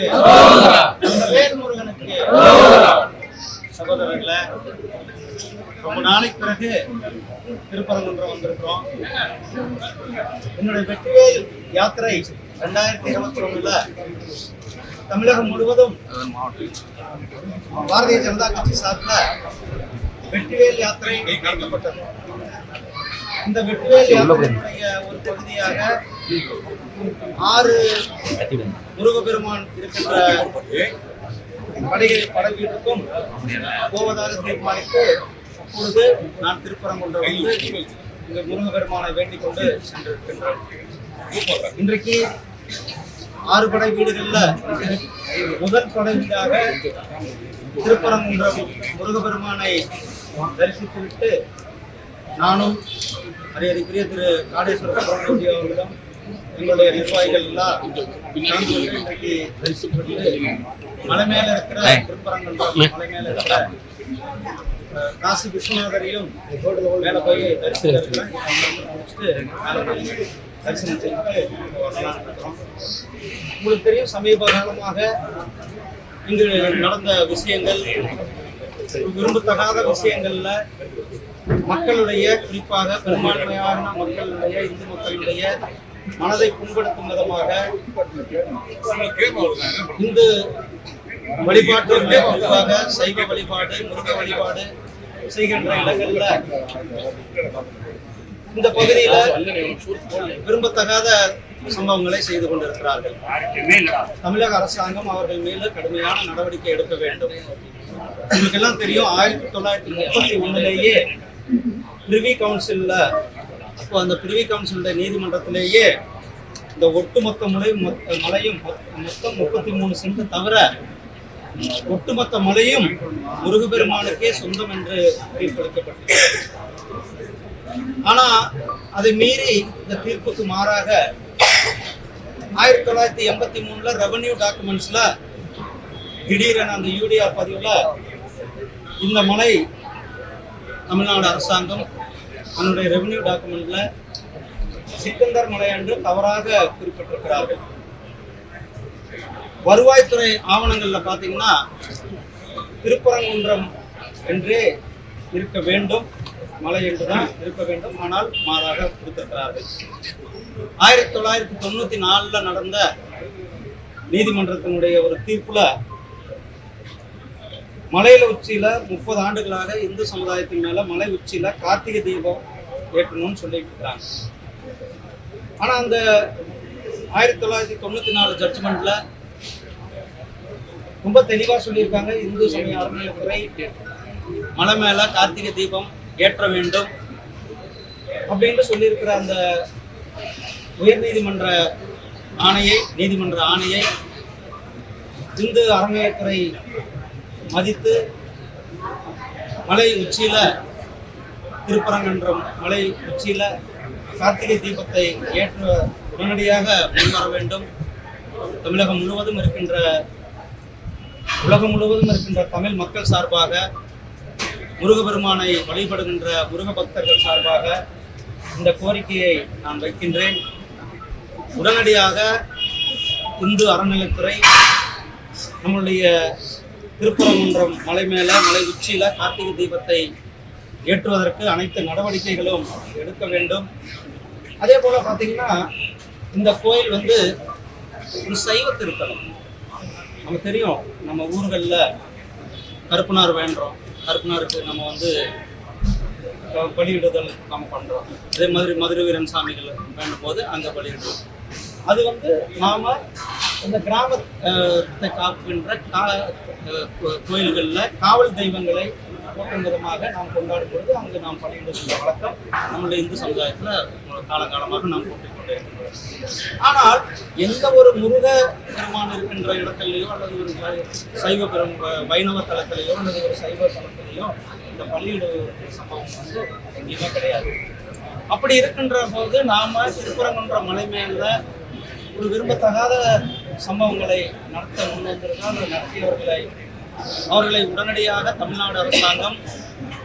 முருகனுக்கு அந்த வேல் முருகனுக்கு சகோதரர்களே ரொம்ப நாளைக்கு பிறகு திருப்பரங்குன்றம் வந்திருக்கிறோம். என்னுடைய வெற்றிவேல் யாத்திரை ரெண்டாயிரத்தி இருபத்தி ஒண்ணுல தமிழகம் முழுவதும் பாரதிய ஜனதா கட்சி சார்பில் வெற்றிவேல் யாத்திரை நடத்தப்பட்டது. இந்த வெற்றிவேல் யாத்திரையினுடைய ஒரு பகுதியாக ஆறு முருகப்பெருமான் இருக்கின்ற படைகள் படவீட்டுக்கும் போவதாக தீர்மானித்து அப்பொழுது நான் திருப்பரங்குன்றம் வந்து இந்த முருகப்பெருமானை வேண்டிக் கொண்டு சென்றிருக்கின்றேன் இன்றைக்கு ஆறு படை வீடுகள்ல முதல் படை வீடாக திருப்பரங்குன்றம் முருகப்பெருமானை தரிசித்துவிட்டு நானும் மரியாதைக்குரிய திரு காடேஸ்வர சுப்பிரமணிய அவர்களிடம் எங்களுடைய நிர்வாகிகள் எல்லாம் இன்றைக்கு மலை மேல இருக்கிற திருப்பரங்குன்றம் மலை மேல இருக்கிற காசி விஸ்வநாதரையும் மேல போய் முடிச்சுட்டு மேல போய் தரிசனம் செய்து உங்களுக்கு தெரியும் சமீப காலமாக இங்கு நடந்த விஷயங்கள் விரும்பத்தகாத விஷயங்கள்ல மக்களுடைய குறிப்பாக பெரும்பான்மையான மக்களுடைய இந்து மக்களுடைய மனதை புண்படுத்தும் விதமாக இந்து வழிபாட்டிற்கு பொதுவாக சைவ வழிபாடு முருக வழிபாடு செய்கின்ற இடங்கள்ல இந்த பகுதியில விரும்பத்தகாத சம்பவங்களை செய்து கொண்டிருக்கிறார்கள். தமிழக அரசாங்கம் அவர்கள் மீது கடுமையான நடவடிக்கை எடுக்க வேண்டும். உங்களுக்கு எல்லாம் தெரியும் ஆயிரத்தி தொள்ளாயிரத்தி முப்பத்தி ஒண்ணுலேயே பிரிவி கவுன்சில்ல அப்போ அந்த பிரிவி கவுன்சிலுடைய நீதிமன்றத்திலேயே இந்த ஒட்டுமொத்த முறை மொத்த- மலையும் மொத்த- மொத்தம் முப்பத்தி மூணு சென்ட் தவிர ஒட்டுமொத்த மலையும் முருகப்பெருமானுக்கே சொந்தம் என்று தீர்ப்பளிக்கப்பட்டது ஆனா அதை மீறி இந்த தீர்ப்புக்கு மாறாக ஆயிரத்தி தொள்ளாயிரத்தி எண்பத்தி மூணுல ரெவன்யூ டாக்குமெண்ட்ஸ்ல திடீரென அந்த யூடிஆர் பதிவுல இந்த மலை தமிழ்நாடு அரசாங்கம் அதனுடைய ரெவன்யூ டாக்குமெண்ட்ல சிக்கந்தர் மலை என்று தவறாக குறிப்பிட்டிருக்கிறார்கள். வருவாய்த்துறை ஆவணங்கள்ல பாத்தீங்கன்னா திருப்பரங்குன்றம் என்றே இருக்க வேண்டும் மலை என்றுதான் இருக்க வேண்டும் ஆனால் மாறாக கொடுத்திருக்கிறார்கள். ஆயிரத்தி தொள்ளாயிரத்தி தொண்ணூத்தி நாலுல நடந்த நீதிமன்றத்தினுடைய ஒரு தீர்ப்புல மலையில உச்சியில முப்பது ஆண்டுகளாக இந்து சமுதாயத்தின் மேல மலை உச்சியில கார்த்திகை தீபம் ஏற்றணும்னு சொல்லிட்டு இருக்கிறாங்க ஆனா அந்த ஆயிரத்தி தொள்ளாயிரத்தி தொண்ணூத்தி நாலு ஜட்ஜ்மெண்ட்ல ரொம்ப தெளிவா சொல்லியிருக்காங்க இந்து சமய அறநிலையத்துறை மலை மேல கார்த்திகை தீபம் ஏற்ற வேண்டும் அப்படின்னு சொல்லியிருக்கிற அந்த உயர்நீதிமன்ற ஆணையை நீதிமன்ற ஆணையை இந்து அறநிலையத்துறை மதித்து மலை உச்சியில் திருப்பரங்கன்றம் மலை உச்சியில் கார்த்திகை தீபத்தை ஏற்ற உடனடியாக முன்வர வேண்டும். தமிழகம் முழுவதும் இருக்கின்ற உலகம் முழுவதும் இருக்கின்ற தமிழ் மக்கள் சார்பாக முருகபெருமானை வழிபடுகின்ற முருக பக்தர்கள் சார்பாக இந்த கோரிக்கையை நான் வைக்கின்றேன். உடனடியாக இந்து அறநிலைத்துறை நம்முடைய திருப்பரங்குன்றம் மலை மேலே மலை உச்சியில் கார்த்திகை தீபத்தை ஏற்றுவதற்கு அனைத்து நடவடிக்கைகளும் எடுக்க வேண்டும். அதே போல் பார்த்தீங்கன்னா இந்த கோயில் வந்து ஒரு சைவ திருத்தலம். நமக்கு தெரியும் நம்ம ஊர்களில் கருப்பனார் வேண்டுறோம். கருப்பனாருக்கு நம்ம வந்து பலியிடுதல் நம்ம பண்ணுறோம் அதே மாதிரி மதுரை வீரன் சாமிகள் வேண்டும் போது அங்கே பலியிடுறோம் அது வந்து நாம இந்த கிராமத்தை காக்கின்ற கா கோ- காவல் தெய்வங்களை போற்றும் விதமாக நாம் கொண்டாடும் பொழுது அங்கு நாம் பலியிடுகின்ற வழக்கம் நம்முடைய இந்து சமுதாயத்தில் காலங்காலமாக நாம் கொண்டு கொண்டே இருக்கிறோம். ஆனால் எந்த ஒரு முருக பெருமான் இருக்கின்ற இடத்திலேயோ அல்லது ஒரு சைவ பெரும் வைணவ தலத்திலேயோ அல்லது ஒரு சைவ தலத்திலேயோ இந்த பள்ளியிட சம்பவம் வந்து எங்கேயுமே கிடையாது. அப்படி இருக்கின்ற போது நாம திருப்பரங்குன்ற மலை மேல ஒரு விரும்பத்தகாத சம்பவங்களை நடத்த முன்வந்திருந்தால் நடத்தியவர்களை அவர்களை உடனடியாக தமிழ்நாடு அரசாங்கம்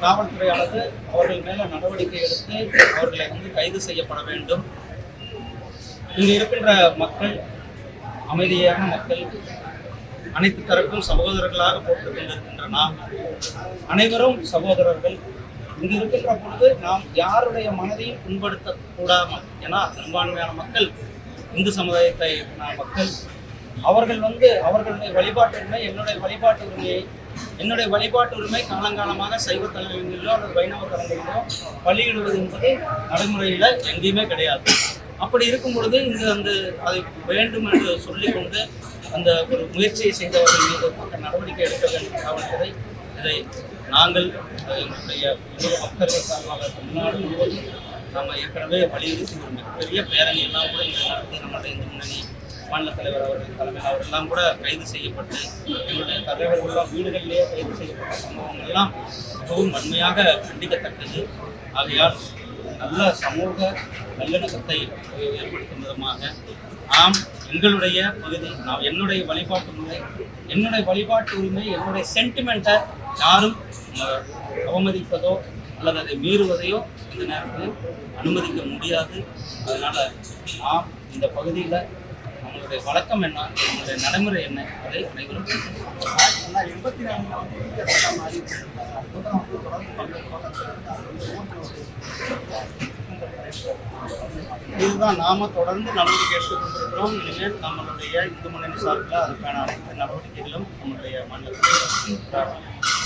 காவல்துறையானது அவர்கள் மேல நடவடிக்கை எடுத்து அவர்களை வந்து கைது செய்யப்பட வேண்டும். இங்கு இருக்கின்ற மக்கள் அமைதியான மக்கள் அனைத்து தரப்பும் சகோதரர்களாக போட்டுக் கொண்டிருக்கின்ற நாம் அனைவரும் சகோதரர்கள். இங்கு இருக்கின்ற பொழுது நாம் யாருடைய மனதையும் புண்படுத்த கூடாமல் ஏன்னா பெரும்பான்மையான மக்கள் இந்து சமுதாயத்தை மக்கள் அவர்கள் வந்து அவர்களுடைய வழிபாட்டு உரிமை என்னுடைய வழிபாட்டு உரிமையை என்னுடைய வழிபாட்டு உரிமை காலங்காலமாக சைவ தலைவங்களிலோ அல்லது வைணவ தலங்களிலோ பலியிடுவது என்பது நடைமுறையில் எங்கேயுமே கிடையாது. அப்படி இருக்கும் பொழுது இங்கு அந்த அதை வேண்டும் என்று சொல்லிக்கொண்டு அந்த ஒரு முயற்சியை செய்தவர்கள் மீது நடவடிக்கை எடுக்க வேண்டும் காவல்துறை இதை நாங்கள் எங்களுடைய மக்கள் பக்தர்கள் சார்பாக தமிழ்நாடு முழுவதும் நம்ம ஏற்கனவே வலியுறுத்தி ஒரு மிகப்பெரிய பேரணி எல்லாம் கூட இங்கே நடத்தி நம்மளுடைய இந்த மாநில தலைவர் அவர்கள் தலைமையில் அவரெல்லாம் கூட கைது செய்யப்பட்டு எங்களுடைய தலைவர்கள்லாம் வீடுகளிலேயே கைது செய்யப்பட்ட சம்பவங்கள் எல்லாம் மிகவும் வன்மையாக கண்டிக்கத்தக்கது. ஆகையால் நல்ல சமூக நல்லிணக்கத்தை ஏற்படுத்தும் விதமாக நாம் எங்களுடைய பகுதி நான் என்னுடைய வழிபாட்டு முறை என்னுடைய வழிபாட்டு உரிமை என்னுடைய சென்டிமெண்ட்டை யாரும் அவமதிப்பதோ அல்லது அதை மீறுவதையோ இந்த நேரத்தில் அனுமதிக்க முடியாது. அதனால் நாம் இந்த பகுதியில் நம்மளுடைய வழக்கம் என்ன? நம்மளுடைய நடைமுறை என்ன? அதை அனைவரும் எண்பத்தி நாலு இதுதான் நாம தொடர்ந்து நடவடிக்கை எடுத்துக் கொண்டிருக்கிறோம் இனிமேல் நம்மளுடைய இந்து முன்னணி சார்பில் அதுக்கான அனைத்து நடவடிக்கைகளும் நம்மளுடைய மாநிலத்தில்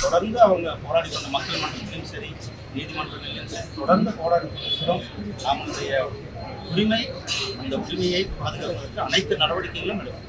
தொடர்ந்து அவங்க போராடி கொண்ட மக்கள் மன்றத்திலும் சரி நீதிமன்றங்களிலும் சரி தொடர்ந்து போராடி கொண்டிருக்கிறோம் நம்மளுடைய உரிமை அந்த உரிமையை பாதுகாப்பதற்கு அனைத்து நடவடிக்கைகளும் எடுக்கும்